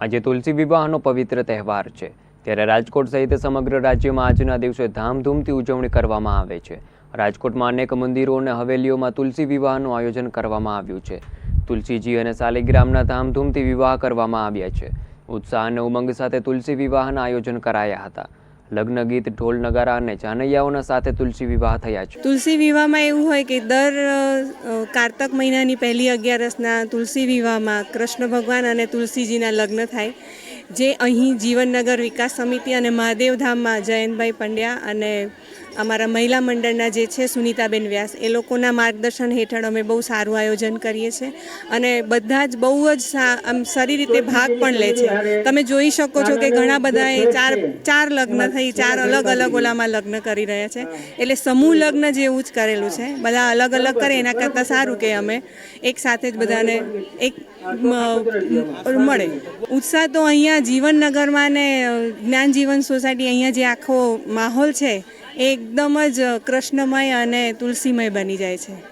આજે તુલસી વિવાહનો પવિત્ર તહેવાર છે. ત્યારે રાજકોટ સહિત સમગ્ર રાજ્યમાં આજના દિવસે ધામધૂમથી ઉજવણી કરવામાં આવે છે. રાજકોટમાં અનેક મંદિરો અને હવેલીઓમાં તુલસી વિવાહનું આયોજન કરવામાં આવ્યું છે. તુલસીજી અને શાલિગ્રામના ધામધૂમથી વિવાહ કરવામાં આવ્યા છે. ઉત્સાહ અને ઉમંગ સાથે તુલસી વિવાહના આયોજન કરાયા હતા. લગ્ન ગીત, ઢોલ, નગારા અને જાનૈયાઓના સાથે તુલસી વિવાહ થયા છે. તુલસી વિવાહમાં એવું હોય કે દર કારતક મહિનાની પહેલી અગિયારસના તુલસી વિવાહમાં કૃષ્ણ ભગવાન અને તુલસીજીના લગ્ન થાય, જે અહીં જીવનનગર વિકાસ સમિતિ અને મહાદેવધામમાં જયંતભાઈ પંડ્યા અને અમારા મહિલા મંડળના જે છે, સુનીતાબેન વ્યાસ, એ લોકોના માર્ગદર્શન હેઠળ અમે બહુ સારું આયોજન કરીએ છીએ અને બધા જ બહુ જ આમ સારી રીતે ભાગ પણ લે છે. તમે જોઈ શકો છો કે ઘણા બધા એ ચાર ચાર લગ્ન થઈ, ચાર અલગ અલગ ઓલામાં લગ્ન કરી રહ્યા છે. એટલે સમૂહ લગ્ન જેવું જ કરેલું છે, બધા અલગ અલગ કરે, એના કરતાં સારું કે અમે એક સાથે જ બધાને એક મળે. ઉત્સાહ તો અહીંયા જીવનનગરમાં ને જ્ઞાન જીવન સોસાયટી અહીંયા જે આખો માહોલ છે એકદમ જ કૃષ્ણમય અને તુલસીમય બની જાય છે.